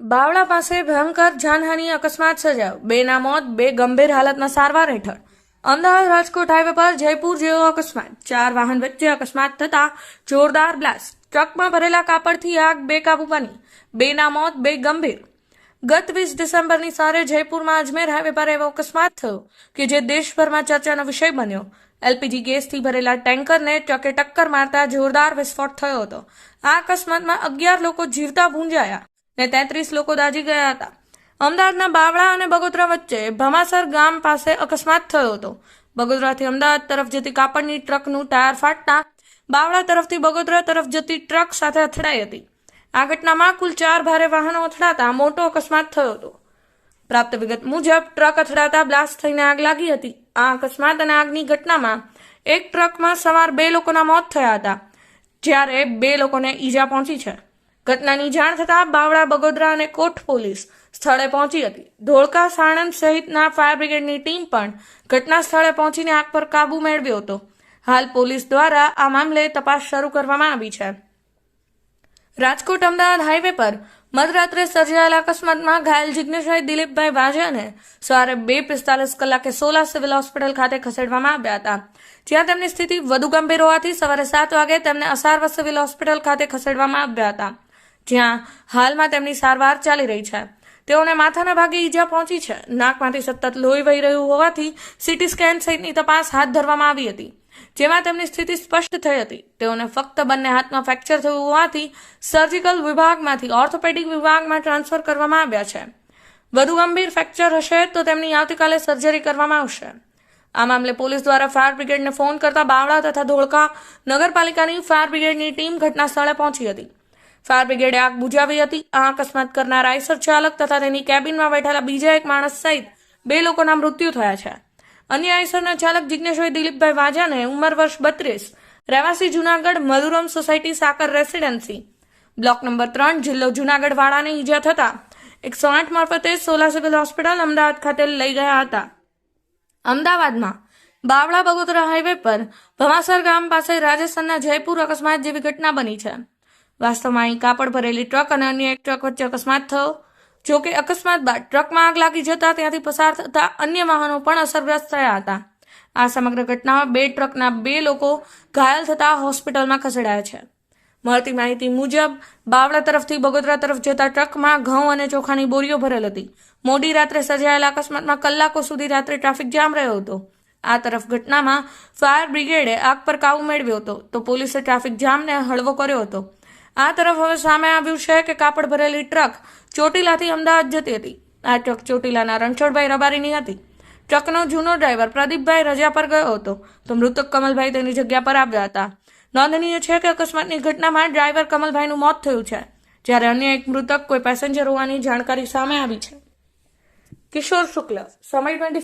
બાવળા પાસે ભયંકર જાનહાની, અકસ્માત સર્જાયો. બેના મોત, બે ગંભીર હાલતમાં સારવાર હેઠળ. અમદાવાદ રાજકોટ હાઈવે પર જયપુર જેવો અકસ્માત. ચાર વાહન વચ્ચે અકસ્માત થતા જોરદાર બ્લાસ્ટ. ટ્રકમાં ભરેલા કાપડથી આગ બેકાબુ બની. બેના મોત, બે ગંભીર. ગત વીસ ડિસેમ્બરની સારે જયપુરમાં અજમેર હાઈવે પર એવો અકસ્માત થયો કે જે દેશભરમાં ચર્ચાનો વિષય બન્યો. એલપીજી ગેસથી ભરેલા ટેન્કરને ટ્રકે ટક્કર મારતા જોરદાર વિસ્ફોટ થયો હતો. આ અકસ્માતમાં અગિયાર લોકો જીવતા ભૂંજાયા. ને તેત્રીસ લોકો દાજી ગયા હતા. અમદાવાદના બાવળા અને બગોદરા વચ્ચે ભમાસર ગામ પાસે અકસ્માત થયો હતો. બગોદરાથી અમદાવાદ તરફ જતી કાપડની ટ્રકનું ટાયર ફાટતા બાવળા તરફથી બગોદરા તરફ જતી ટ્રક સાથે અથડાઈ હતી. આ ઘટનામાં કુલ ચાર ભારે વાહનો અથડાતા મોટો અકસ્માત થયો હતો. પ્રાપ્ત વિગત મુજબ, ટ્રક અથડાતા બ્લાસ્ટ થઈને આગ લાગી હતી. આ અકસ્માત અને આગની ઘટનામાં એક ટ્રકમાં સવાર બે લોકોના મોત થયા હતા, જ્યારે બે લોકોને ઈજા પહોંચી છે. ઘટનાની જાણ થતાં બાવળા, બગોદરા અને કોટ પોલીસ સ્થળે પહોંચી હતી. ધોળકા, સાણંદ સહિતના ફાયર બ્રિગેડની ટીમ પણ ઘટના સ્થળે પહોંચીને આગ પર કાબુ મેળવ્યો હતો. હાલ પોલીસ દ્વારા આ મામલે તપાસ શરૂ કરવામાં આવી છે. રાજકોટ, અમદાવાદ હાઈવે પર મધરાત્રે સર્જાયેલા અકસ્માતમાં ઘાયલ જિજ્ઞેશભાઈ દિલીપભાઈ વાજાને સવારે બે પિસ્તાલીસ કલાકે સોલા સિવિલ હોસ્પિટલ ખાતે ખસેડવામાં આવ્યા હતા. જ્યાં તેમની સ્થિતિ વધુ ગંભીર હોવાથી સવારે સાત વાગે તેમને અસારવા સિવિલ હોસ્પિટલ ખાતે ખસેડવામાં આવ્યા હતા. જ્યાં હાલમાં તેમની સારવાર ચાલી રહી છે. તેઓને માથાના ભાગે ઈજા પહોંચી છે. નાકમાંથી સતત લોહી વહી રહ્યું હોવાથી સીટી સ્કેન સહિતની તપાસ હાથ ધરવામાં આવી હતી. જેમાં તેમની સ્થિતિ સ્પષ્ટ થઈ હતી. તેઓને ફક્ત બંને હાથમાં ફ્રેક્ચર થયું હોવાથી સર્જિકલ વિભાગમાંથી ઓર્થોપેડિક વિભાગમાં ટ્રાન્સફર કરવામાં આવ્યા છે. વધુ ગંભીર ફ્રેક્ચર હશે તો તેમની આવતીકાલે સર્જરી કરવામાં આવશે. આ મામલે પોલીસ દ્વારા ફાયર બ્રિગેડને ફોન કરતા બાવળા તથા ધોળકા નગરપાલિકાની ફાયર બ્રિગેડની ટીમ ઘટના સ્થળે પહોંચી હતી. ફાયર બ્રિગેડે આગ બુજાવી હતી. આ અકસ્માત કરનાર આઈસર ચાલક તથા તેની કેબિનમાં બેઠેલા બીજા એક માણસ સહિત બે લોકોના મૃત્યુ થયા છે. અન્ય આઈસરના ચાલક જિજ્ઞેશભાઈ દિલીપભાઈ વાજાને ઉંમર વર્ષ બત્રીસ, રહેવાસી Junagadh Madhuram society Sakar residency. Block number ત્રણ, જિલ્લો જુનાગઢ વાળાને ઈજા થતા એકસો આઠ મારફતે સોલા સિવિલ હોસ્પિટલ અમદાવાદ ખાતે લઈ ગયા હતા. અમદાવાદમાં બાવળા બગોદરા હાઈવે પર ભવાસર ગામ પાસે રાજસ્થાનના જયપુર અકસ્માત જેવી ઘટના બની છે. વાસ્તવમાં અહીં કાપડ ભરેલી ટ્રક અને અન્ય એક ટ્રક વચ્ચે અકસ્માત થયો. જો કે અકસ્માત બાદ ટ્રકમાં આગ લાગી જતા ત્યાંથી પસાર થતા અન્ય વાહનો પણ અસરગ્રસ્ત થયા હતા. આ સમગ્ર ઘટનામાં બે ટ્રકના બે લોકો ઘાયલ થતા હોસ્પિટલમાં ખસેડાયા છે. મળતી માહિતી મુજબ, બાવળા તરફથી બગોદરા તરફ જતા ટ્રકમાં ઘઉં અને ચોખાની બોરીઓ ભરેલ હતી. મોડી રાત્રે સર્જાયેલા અકસ્માતમાં કલાકો સુધી રાત્રે ટ્રાફિક જામ રહ્યો હતો. આ તરફ ઘટનામાં ફાયર બ્રિગેડે આગ પર કાબુ મેળવ્યો હતો. તો પોલીસે ટ્રાફિક જામને હળવો કર્યો હતો. આ તરફ હવે સામે આવ્યું છે કે કાપડ ભરેલી ટ્રક ચોટીલાથી અમદાવાદ જતી હતી. આ ટ્રક ચોટીલાના રણછોડભાઈ રબારીની હતી. ટ્રકનો જૂનો ડ્રાઈવર પ્રદીપભાઈ રજા પર ગયો હતો. તો મૃતક કમલભાઈ તેની જગ્યા પર આવ્યા હતા. નોંધનીય છે કે અકસ્માતની ઘટનામાં ડ્રાઈવર કમલભાઈનું મોત થયું છે. જ્યારે અન્ય એક મૃતક કોઈ પેસેન્જર હોવાની જાણકારી સામે આવી છે. કિશોર શુક્લ, સમય ટ્વેન્ટી